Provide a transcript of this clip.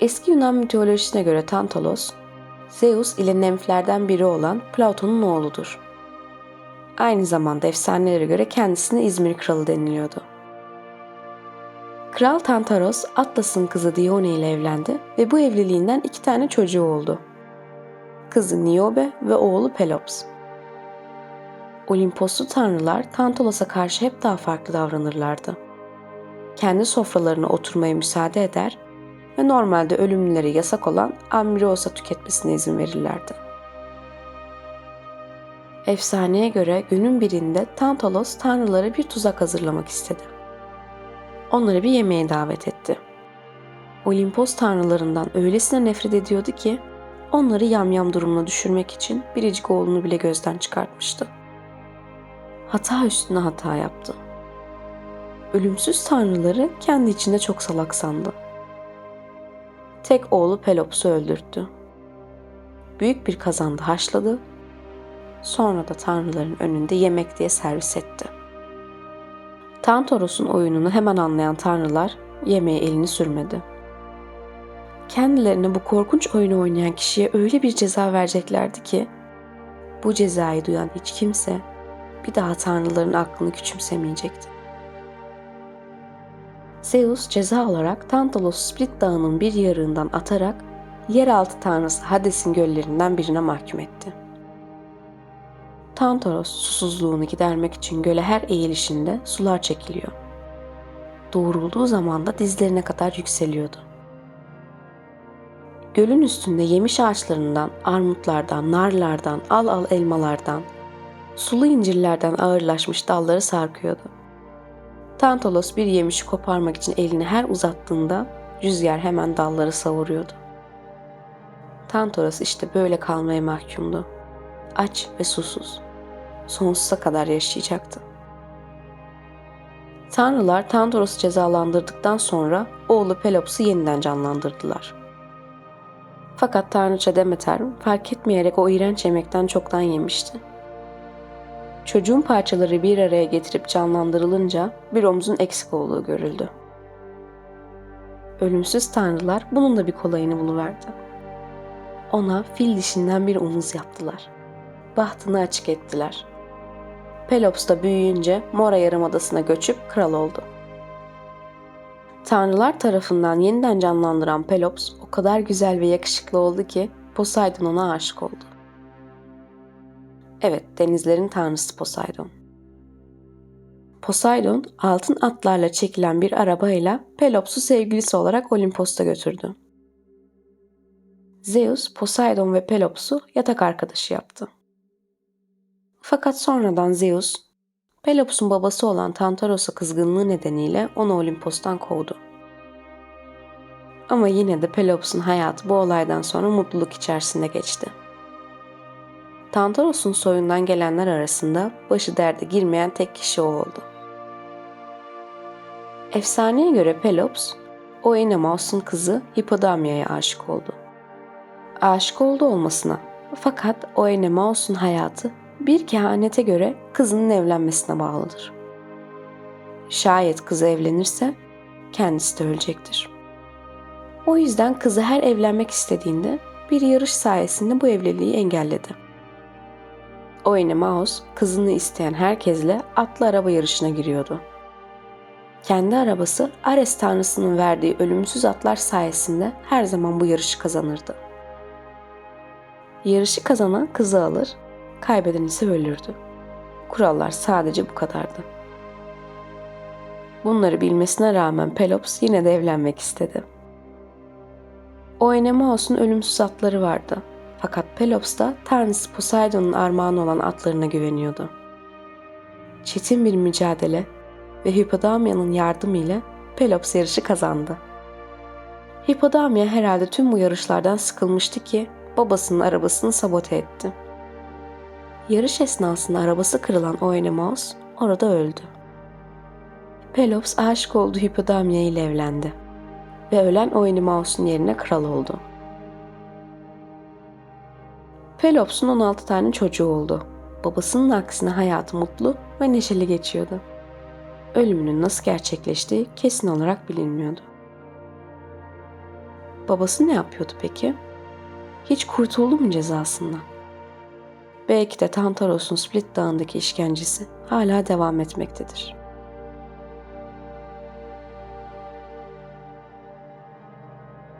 Eski Yunan mitolojisine göre Tantalos, Zeus ile nemflerden biri olan Platon'un oğludur. Aynı zamanda efsanelere göre kendisine İzmir kralı deniliyordu. Kral Tantaros, Atlas'ın kızı Dione ile evlendi ve bu evliliğinden iki tane çocuğu oldu. Kızı Niobe ve oğlu Pelops. Olimposlu tanrılar Tantalos'a karşı hep daha farklı davranırlardı. Kendi sofralarına oturmaya müsaade eder ve normalde ölümlülere yasak olan ambriosa tüketmesine izin verirlerdi. Efsaneye göre günün birinde Tantalos tanrılara bir tuzak hazırlamak istedi. Onları bir yemeğe davet etti. Olimpos tanrılarından öylesine nefret ediyordu ki onları yamyam durumuna düşürmek için biricik oğlunu bile gözden çıkartmıştı. Hata üstüne hata yaptı. Ölümsüz tanrıları kendi içinde çok salak sandı. Tek oğlu Pelops'u öldürttü. Büyük bir kazanda haşladı, sonra da tanrıların önünde yemek diye servis etti. Tantoros'un oyununu hemen anlayan tanrılar yemeğe elini sürmedi. Kendilerine bu korkunç oyunu oynayan kişiye öyle bir ceza vereceklerdi ki bu cezayı duyan hiç kimse bir daha tanrıların aklını küçümsemeyecekti. Zeus ceza olarak Tantalos Split Dağı'nın bir yarığından atarak yeraltı tanrısı Hades'in göllerinden birine mahkum etti. Tantaros susuzluğunu gidermek için göle her eğilişinde sular çekiliyor. Doğrulduğu zaman da dizlerine kadar yükseliyordu. Gölün üstünde yemiş ağaçlarından, armutlardan, narlardan, al al elmalardan, sulu incirlerden ağırlaşmış dalları sarkıyordu. Tantalos bir yemişi koparmak için elini her uzattığında rüzgar hemen dalları savuruyordu. Tantalos işte böyle kalmaya mahkumdu. Aç ve susuz. Sonsuza kadar yaşayacaktı. Tanrılar Tantaros'u cezalandırdıktan sonra oğlu Pelops'u yeniden canlandırdılar. Fakat Tanrıça Demeter fark etmeyerek o iğrenç yemekten çoktan yemişti. Çocuğun parçaları bir araya getirip canlandırılınca bir omzun eksik olduğu görüldü. Ölümsüz tanrılar bunun da bir kolayını buluverdi. Ona fil dişinden bir omuz yaptılar. Bahtını açık ettiler. Pelops da büyüyünce Mora Yarımadası'na göçüp kral oldu. Tanrılar tarafından yeniden canlandıran Pelops o kadar güzel ve yakışıklı oldu ki Poseidon ona aşık oldu. Evet, denizlerin tanrısı Poseidon. Poseidon, altın atlarla çekilen bir arabayla Pelops'u sevgilisi olarak Olimpos'ta götürdü. Zeus, Poseidon ve Pelops'u yatak arkadaşı yaptı. Fakat sonradan Zeus, Pelops'un babası olan Tantaros'a kızgınlığı nedeniyle onu Olimpos'tan kovdu. Ama yine de Pelops'un hayatı bu olaydan sonra mutluluk içerisinde geçti. Tantaros'un soyundan gelenler arasında başı derde girmeyen tek kişi o oldu. Efsaneye göre Pelops, Oenemaus'un kızı Hippodamia'ya aşık oldu. Aşık oldu olmasına fakat Oenemaus'un hayatı bir kehanete göre kızının evlenmesine bağlıdır. Şayet kızı evlenirse kendisi de ölecektir. O yüzden kızı her evlenmek istediğinde bir yarış sayesinde bu evliliği engelledi. Oenemaus kızını isteyen herkesle atlı araba yarışına giriyordu. Kendi arabası Ares tanrısının verdiği ölümsüz atlar sayesinde her zaman bu yarışı kazanırdı. Yarışı kazanan kızı alır, kaybeden ise ölürdü. Kurallar sadece bu kadardı. Bunları bilmesine rağmen Pelops yine de evlenmek istedi. Oenemaus'un ölümsüz atları vardı fakat Pelops da tanrısı Poseidon'un armağanı olan atlarına güveniyordu. Çetin bir mücadele ve Hippodamia'nın yardımıyla Pelops yarışı kazandı. Hippodamia herhalde tüm bu yarışlardan sıkılmıştı ki babasının arabasını sabote etti. Yarış esnasında arabası kırılan Oenemus orada öldü. Pelops aşık olduğu Hippodamia ile evlendi ve ölen Oenemus'un yerine kral oldu. Pelops'un 16 tane çocuğu oldu. Babasının aksine hayatı mutlu ve neşeli geçiyordu. Ölümünün nasıl gerçekleştiği kesin olarak bilinmiyordu. Babası ne yapıyordu peki? Hiç kurtuldu mu cezasından? Belki de Tantaros'un Split Dağı'ndaki işkencesi hala devam etmektedir.